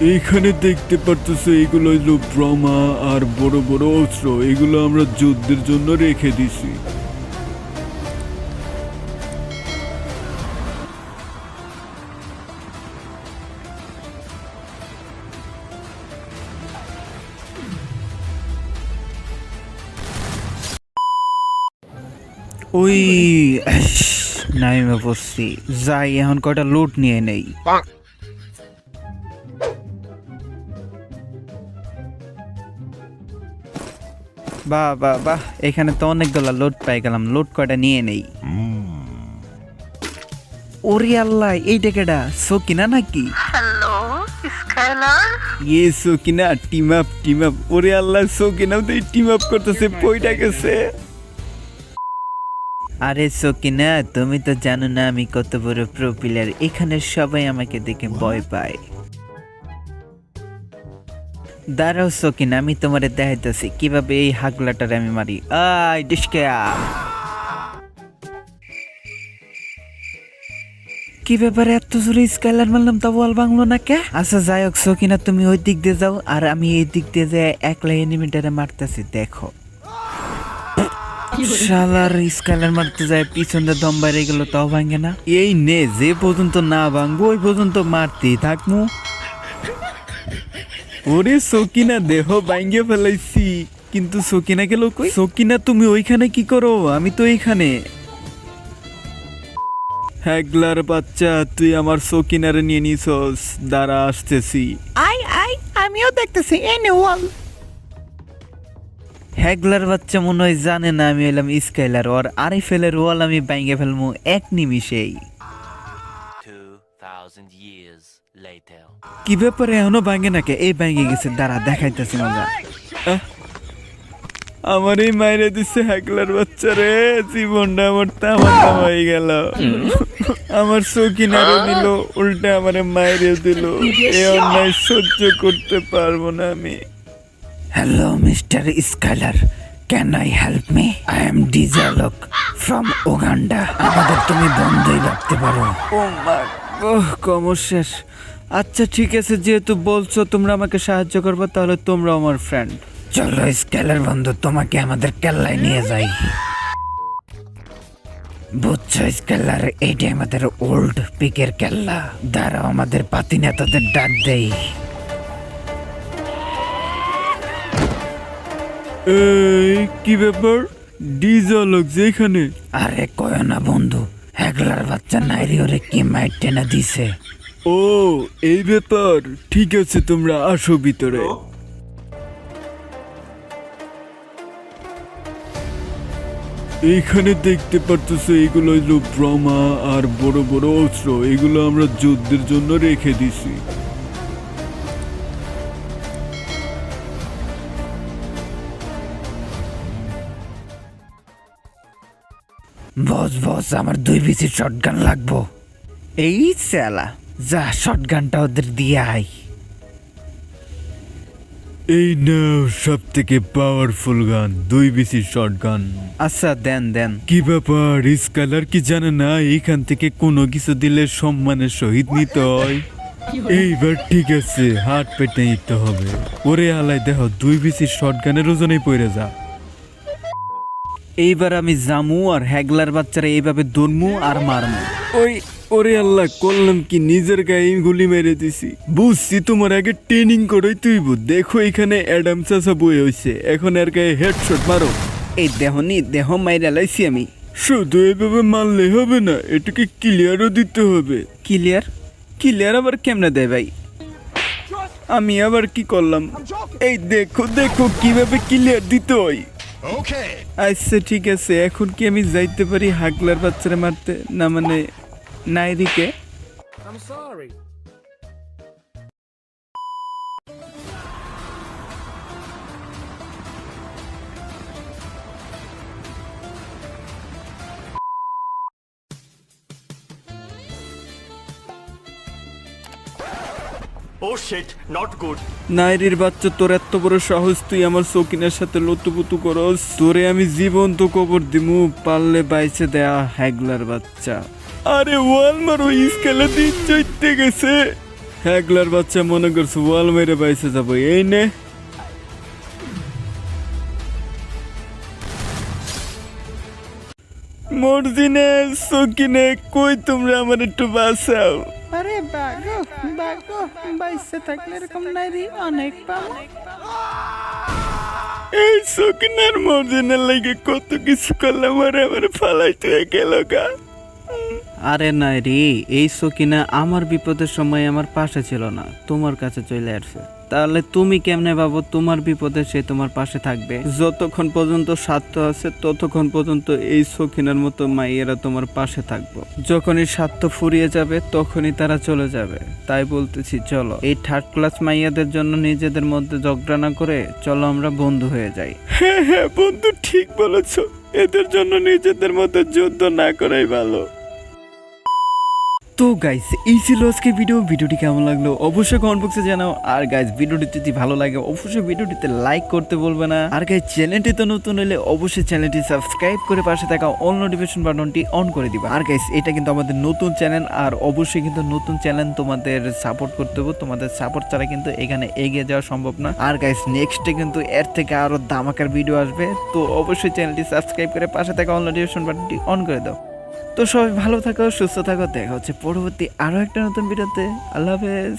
এইখানে দেখতে পারতেছো এগুলো হইল ব্রহ্মা আর বড় বড় অস্ত্র। এগুলো আমরা যুদ্ধের জন্য রেখে দিছি। ওই নাইমে পড়ছি। যাই এখন কয়টা লুট নিয়ে নেই। বাহ বাহ বাহ এখানে তো অনেকগুলা লোড পাই গেলাম। লোড কয়টা নিয়ে নেই। ওরে আল্লাহ এইটা কেডা? সকিনা নাকি? Hello Skyler? ইয়ে Sakina team up team up ওরে আল্লাহ সকিনাও তো টিম আপ করতেছে পয়টা গেছে। আরে সকিনা তুমি তো জানো না আমি কত বড় প্রো প্লেয়ার এখানে সবাই আমাকে দেখে ভয় পায়। দাঁড়াও সকিনা আমি তোমারে দেখাইতেছি। কীভাবে এই হাগলাটারে আমি মারি? আই ডিসকেয়া কি ব্যাপারে এত জোরে স্কাইলার মারলাম তা বল বাংলো না কে? আচ্ছা যাই হোক সকিনা তুমি ওই দিক দিয়ে যাও, আর আমি এই দিক দিয়ে যে একলা এনিমিটারে মারতেছি, দেখো। শালার স্কাইলার মারতে যায়, পিছন দিয়ে দম বাইরে গেল, তাও ভাঙে না। এই নে, যে পর্যন্ত না ভাঙবো, ওই পর্যন্ত মারতেই থাকমু। ওরে সকিনা দেহ বাইঙ্গে ফেলাইছি। কিন্তু সকিনা গেল কই? সকিনা তুমি ওইখানে কি করো? আমি তো এইখানে। হ্যাগলার বাচ্চা তুই আমার সকিনারে নিয়ে নিছস। দাঁড়া আসতেছি। আই আই আমিও দেখতেছি এনে ওয়াল। হ্যাগলার বাচ্চা মনে হয় জানে না আমি এলাম স্কাইলার। ওর আরিফেলের ওয়াল আমি বাইঙ্গে ফেলব এক নিমিষেই। 2,000 years. কি ব্যাপারে এখনও ভাঙে নাকি? এই ভাঙে গেছে দাঁড়া দেখাইতেছি মজা। আমার এই মাইরে দিচ্ছে হ্যাগলার বাচ্চা রে জীবনটা আমার তামার তামা হয়ে গেল। আমার সকিনারও নিল উল্টে আমার মাইরে দিল। এ অন্যায় সহ্য করতে পারব না আমি। Hello mister Skyler can I help me I am ডিজালক from Uganda আমাদের তুমি বন্ধই রাখতে পারো। ও ওহ কমর শেষ। আচ্ছা ঠিক আছে যেহেতু বলছো তোমরা আমাকে সাহায্য করবে তাহলে তোমরা আমার ফ্রেন্ড চলো স্কেলার বন্ধু তোমাকে আমাদের কেল্লায় নিয়ে যাই। বুঝছ স্কেলার এইটা আমাদের ওল্ড পিকের কেল্লা। দাঁড়াও আমাদের পাতি নেতাদের ডাক দেই। এই কি ব্যাপার? ডিজলক যেখানে আরে কয় না বন্ধু হ্যাগলার বাচ্চা নাইরি ওরে কি মাইট টেনা দিছে? ও এই ব্যাপার। ঠিক আছে তোমরা আসো ভিতরে। এইখানে দেখতে পারতেছো এগুলো হইল ব্রহ্মা আর বড় বড় অস্ত্র। এগুলো আমরা যুদ্ধের জন্য রেখে দিছি। বস বস আমার দুই বিসি শটগান লাগবো। এই স্যালা যা শটগানটা ওদের দিয়ে আই এই নাও সব থেকে পাওয়ারফুল গান দুই বিসি শর্ট গান আচ্ছা দেন দেন। কি ব্যাপার স্কালার কি জানে না এইখান থেকে কোনো কিছু দিলে সম্মানের সহিত নিতে হয়? এইবার ঠিক আছে হাত পেটে নিতে হবে। ওরে আলাই দেহ দুই বিসি শর্ট গানের ওজনেই পড়ে যা। এইবার আমি জামু আর হ্যাগলার বাচ্চারা এইভাবে দৌড়মু আর মারমু। ওই ওরে আল্লাহ করলাম কি? নিজের গায়ে গুলি মেরে দিছি। বুঝছি তোমার আগে ট্রেনিং করেই তুই দেখো এখানে অ্যাডাম চাষা বই হয়েছে এখন এর গায়ে হেডশট মারো। এই দেহনি দেহ মাইরা লাইছি আমি। শুধু এভাবে মারলে হবে না এটাকে ক্লিয়ারও দিতে হবে। ক্লিয়ার ক্লিয়ার আবার কেমনে দেয় ভাই? আমি আবার কি করলাম? এই দেখো দেখো কীভাবে ক্লিয়ার দিতে হয়। আচ্ছা ঠিক আছে। এখন কি আমি যাইতে পারি হাগলার বাচ্চারা মারতে? না মানে নাইরিকে Oh shit, not good. নাইরির বাচ্চা তোর এত বড় সাহস তুই আমার সকিনের সাথে লতুপুতু করস। তোরে আমি জীবন্ত কবর দিমু পারলে বাইছে দেয়া হ্যাগলার বাচ্চা। আরে ওয়াল মারো স্কেলে দিন চইতে গেছে। হ্যাগলার বাচ্চা মনে করছ ওয়াল মেরে বাইসে যাব এই নে। মর্জিনে সকিনে কই তোমরা আমার একটু বাঁচাও? আরে বাগো বাগো বাইসে থাকলে এরকম নারী অনেক পাবো। এই সকিনার মর্জিনের লাগে কত কিছু করলাম আরে আমার ফালাই তুই গেল গা। আরে নাই রে এই সকিনা আমার বিপদের সময় আমার পাশে ছিল না তোমার কাছে চলে আসছে তাহলে তুমি কেমনে ভাবো তোমার বিপদে সে তোমার পাশে থাকবে? যতক্ষণ পর্যন্ত স্বার্থ আছে, ততক্ষণ পর্যন্ত এই সখিনার মতো মাইয়েরা তোমার পাশে থাকব। যখনই স্বার্থ ফুরিয়ে যাবে, তখনই তারা চলে যাবে। তাই বলতেছি, চলো। এই থার্ড ক্লাস মাইয়াদের জন্য নিজেদের মধ্যে ঝগড়া না করে চলো আমরা বন্ধু হয়ে যাই। হ্যাঁ হ্যাঁ বন্ধু ঠিক বলেছ। এদের জন্য নিজেদের মধ্যে যুদ্ধ না করাই ভালো। তো গাইস এই ছিল আজকে ভিডিও ভিডিওটি কেমন লাগল অবশ্যই কমেন্ট বক্সে জানাও। আর গাইস ভিডিওটি যদি ভালো লাগে, অবশ্যই ভিডিওটিতে লাইক করতে বলবে না। আর গাইস চ্যানেলটি তো নতুন হলে অবশ্যই চ্যানেলটি সাবস্ক্রাইব করে পাশে থাকা অল নোটিফিকেশন বাটনটি অন করে দিবা। আর গাইস এটা কিন্তু আমাদের নতুন চ্যানেল আর অবশ্যই কিন্তু নতুন চ্যানেল তোমাদের সাপোর্ট করতে হবে। তোমাদের সাপোর্ট ছাড়া কিন্তু এখানে এগিয়ে যাওয়া সম্ভব না। আর গাইস নেক্সটে কিন্তু এর থেকে আরও দামাকার ভিডিও আসবে। তো অবশ্যই চ্যানেলটি সাবস্ক্রাইব করে পাশে থাকা অল নোটিফিকেশন বাটনটি অন করে দাও। তো সবাই ভালো থাকো, সুস্থ থাকো, দেখা হচ্ছে পরবর্তী আরও একটা নতুন ভিডিওতে। আল্লাহ হাফেজ।